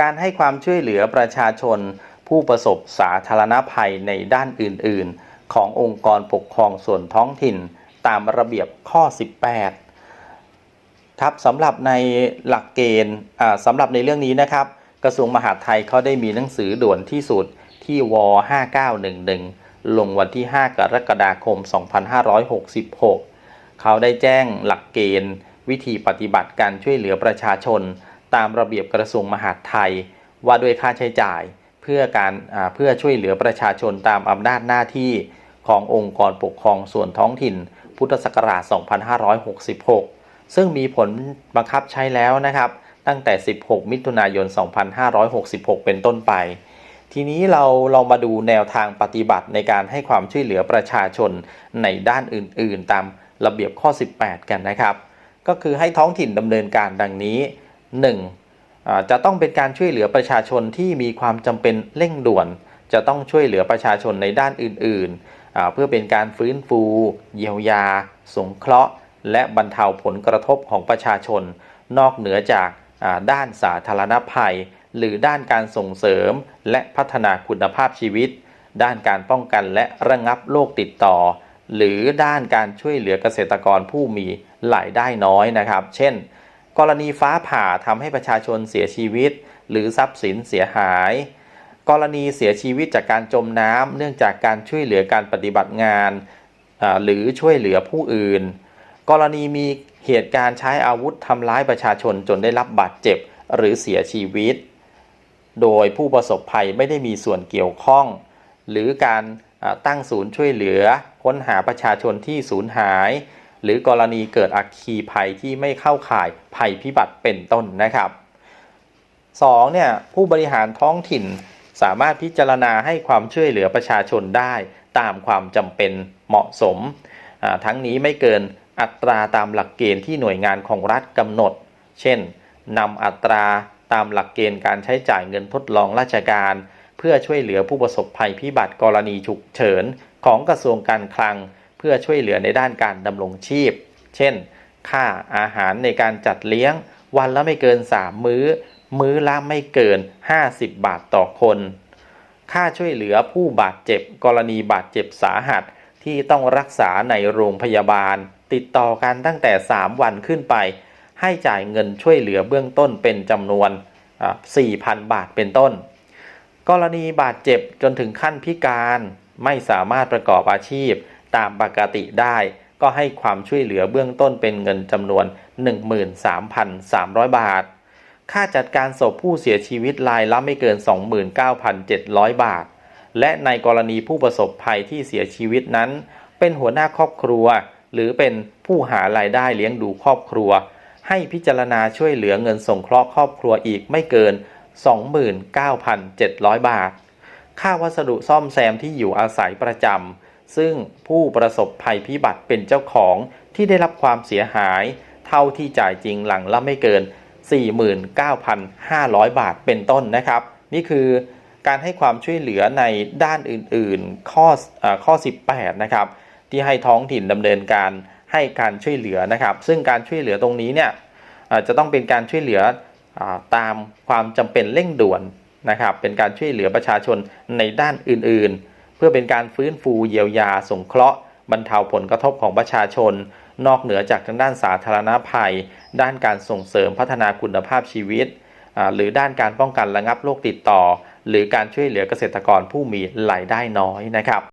การให้ความช่วยเหลือประชาชน ผู้ประสบสาธารณภัยในด้านอื่น ๆ ขององค์กรปกครองส่วนท้องถิ่น ตามระเบียบข้อ 18 ครับสำหรับในหลักเกณฑ์สำหรับในเรื่องนี้นะครับ กระทรวงมหาดไทยเขาได้มีหนังสือด่วนที่สุดที่ว5911 ลงวันที่ 5 กรกฎาคม 2566 เขาได้แจ้งหลักเกณฑ์ วิธีปฏิบัติการช่วยเหลือประชาชน ตามระเบียบกระทรวงมหาดไทย ว่าด้วยค่าใช้จ่ายเพื่อการเพื่อช่วยเหลือประชาชนตามอำนาจหน้าที่ขององค์กรปกครองส่วนท้องถิ่น พุทธศักราช 2566 ซึ่งมีผลบังคับใช้แล้วนะครับ ตั้งแต่ 16 มิถุนายน 2566 เป็นต้นไป ทีนี้เราเรามาดูแนวทางปฏิบัติในการให้ความช่วยเหลือประชาชนในด้านอื่น ๆ ตามระเบียบข้อ 18 กันนะครับ ก็คือให้ท้องถิ่นดำเนินการดังนี้ 1. อ่าจะต้องเป็นการช่วยเหลือประชาชนที่มีความจำเป็นเร่งด่วน จะต้องช่วยเหลือประชาชนในด้านอื่นๆ เพื่อเป็นการฟื้นฟู เยียวยา สงเคราะห์ และบรรเทาผลกระทบของประชาชน นอกเหนือจากด้านสาธารณภัย หรือด้านการส่งเสริม และพัฒนาคุณภาพชีวิต ด้านการป้องกันและระงับโรคติดต่อ หรือด้านการช่วยเหลือเกษตรกรผู้มีรายได้น้อยนะครับ เช่น กรณีฟ้าผ่าทำให้ประชาชนเสียชีวิต หรือทรัพย์สินเสียหาย กรณีเสียชีวิตจากการจมน้ำเนื่องจากการช่วยเหลือการปฏิบัติงาน หรือช่วยเหลือผู้อื่น กรณีมีเหตุการณ์ใช้อาวุธทำร้ายประชาชนจนได้รับบาดเจ็บหรือเสียชีวิต โดยผู้ประสบภัยไม่ได้มีส่วนเกี่ยวข้อง หรือการตั้งศูนย์ช่วยเหลือ ค้นหาประชาชนที่สูญหาย หรือกรณีเกิดอัคคีภัยที่ไม่เข้าข่ายภัยพิบัติเป็นต้นนะครับ 2. เนี่ยผู้บริหารท้องถิ่นสามารถพิจารณาให้ความช่วยเหลือประชาชนได้ตามความจำเป็นเหมาะสม ทั้งนี้ไม่เกินอัตราตามหลักเกณฑ์ที่หน่วยงานของรัฐกำหนด เช่นนำอัตราตามหลักเกณฑ์การใช้จ่ายเงินทดลองราชการ เพื่อช่วยเหลือผู้ประสบภัยพิบัติกรณีฉุกเฉินของกระทรวงการคลัง พื่อช่วยเหลือในด้านการดำรงชีพ เช่น ค่าอาหารในการจัดเลี้ยง วันละไม่เกิน 3 มื้อ มื้อละไม่เกิน 50 บาทต่อคน ค่าช่วยเหลือผู้บาดเจ็บ กรณีบาดเจ็บสาหัสที่ต้องรักษาในโรงพยาบาล ติดต่อกันตั้งแต่ 3 วันขึ้นไป ให้จ่ายเงินช่วยเหลือเบื้องต้นเป็นจำนวนอ่า4,000 บาทเป็นต้น กรณีบาดเจ็บจนถึงขั้นพิการไม่สามารถประกอบอาชีพ ตามปกติได้ ก็ให้ความช่วยเหลือเบื้องต้นเป็นเงินจำนวน 13,300 บาท ค่าจัดการศพผู้เสียชีวิตรายละไม่เกิน 29,700 บาท และในกรณีผู้ประสบภัยที่เสียชีวิตนั้น เป็นหัวหน้าครอบครัว หรือเป็นผู้หารายได้เลี้ยงดูครอบครัว ให้พิจารณาช่วยเหลือเงินสงเคราะห์ครอบครัวอีกไม่เกิน 29,700 บาท ค่าวัสดุซ่อมแซมที่อยู่อาศัยประจำ ซึ่งผู้ประสบภัยพิบัติเป็นเจ้าของที่ได้รับความเสียหาย เท่าที่จ่ายจริงหลังละไม่เกิน 49,500 บาทเป็นต้นนะครับ นี่คือการให้ความช่วยเหลือในด้านอื่นๆ ข้ออข้อ 18 นะครับ ที่ให้ท้องถิ่นดำเนินการให้การช่วยเหลือนะครับ ซึ่งการช่วยเหลือตรงนี้เนี่ยจะต้องเป็นการช่วยเหลืออตามความจำเป็นเร่งด่วนนะครับ เป็นการช่วยเหลือประชาชนในด้านอื่นๆ พื่อเป็นการฟื้นฟูเยียวยาสงเคราะห์บรรเทาผลกระทบของประชาชน นอกเหนือจากทางด้านสาธารณภัย ด้านการส่งเสริมพัฒนาคุณภาพชีวิต หรือด้านการป้องกันระงับโรคติดต่อ หรือการช่วยเหลือเกษตรกรผู้มีรายได้น้อยนะครับ